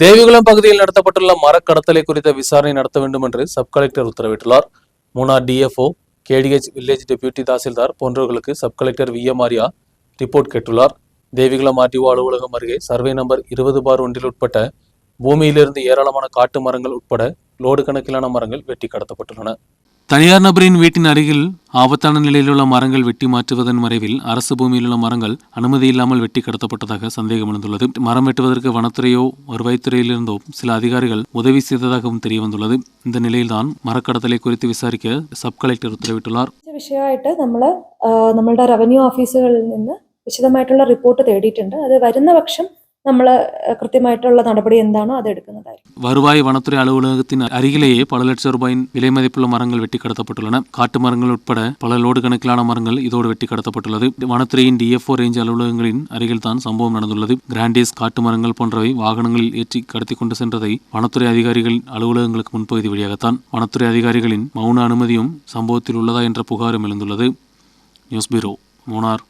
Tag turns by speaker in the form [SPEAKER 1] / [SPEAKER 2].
[SPEAKER 1] தேவிகுளம் பகுதியில் நடத்தப்பட்டுள்ள மரக்கடத்தலை குறித்த விசாரணை நடத்த வேண்டும் என்று சப் கலெக்டர் உத்தரவிட்டுள்ளார். Munnar DFO KDH village deputy tahsildar போன்றவர்களுக்கு sub collector V M Arya report கேட்டுள்ளார். தேவிகுளம் ஆர்டிஓ அலுவலகம் அருகே சர்வே நம்பர் இருபது பார் ஒன்றில் உட்பட்ட பூமியிலிருந்து ஏராளமான காட்டு மரங்கள் உட்பட லோடு கணக்கிலான மரங்கள் வெட்டி கடத்தப்பட்டுள்ளன. தனியார் நபரின் வீட்டின் அருகில் ஆபத்தான நிலையிலுள்ள மரங்கள் வெட்டி மாற்றுவதன் மறைவில் அரசு பூமியிலுள்ள மரங்கள் அனுமதி இல்லாமல் வெட்டி கடத்தப்பட்டதாக சந்தேகம் எழுந்துள்ளது மரம் வெட்டுவதற்கு வனத்துறையோ வருவாய்த்துறையிலிருந்தோ சில அதிகாரிகள் உதவி செய்ததாகவும் தெரியவந்துள்ளது. இந்த நிலையில்தான் மரக்கடத்தலை குறித்து விசாரிக்க சப் கலெக்டர்
[SPEAKER 2] உத்தரவிட்டுள்ளார். വിഷയമായിട്ട് നമ്മൾ നമ്മളുടെ റവന്യൂ ഓഫീസുകളിൽ നിന്ന് വിശദമായിട്ടുള്ള റിപ്പോർട്ട് തേടിയിട്ടുണ്ട്. അത് വരുന്ന പക്ഷം നമ്മൾ കൃത്യമായിട്ടുള്ള നടപടി എന്താണോ അത് എടുക്കുന്നതായിരിക്കും.
[SPEAKER 1] வருவாய் வனத்துறை அலுவலகத்தின் அருகிலேயே பல லட்சம் ரூபாயின் விலை மதிப்புள்ள மரங்கள் வெட்டி கடத்தப்பட்டுள்ளன. காட்டு மரங்கள் உட்பட பல லோடு கணக்கிலான மரங்கள் இதோடு வெட்டி கடத்தப்பட்டுள்ளது. வனத்துறையின் டிஎஃப்ஓ ரேஞ்ச் அலுவலகங்களின் அருகில் தான் சம்பவம் நடந்துள்ளது. கிராண்டேஸ் காட்டு மரங்கள் போன்றவை வாகனங்களில் ஏற்றி கடத்தி கொண்டு சென்றதை வனத்துறை அதிகாரிகளின் அலுவலகங்களுக்கு முன்பகுதி வழியாகத்தான். வனத்துறை அதிகாரிகளின் மௌன அனுமதியும் சம்பவத்தில் உள்ளதா என்ற புகாரும் எழுந்துள்ளது. News bureau Munnar.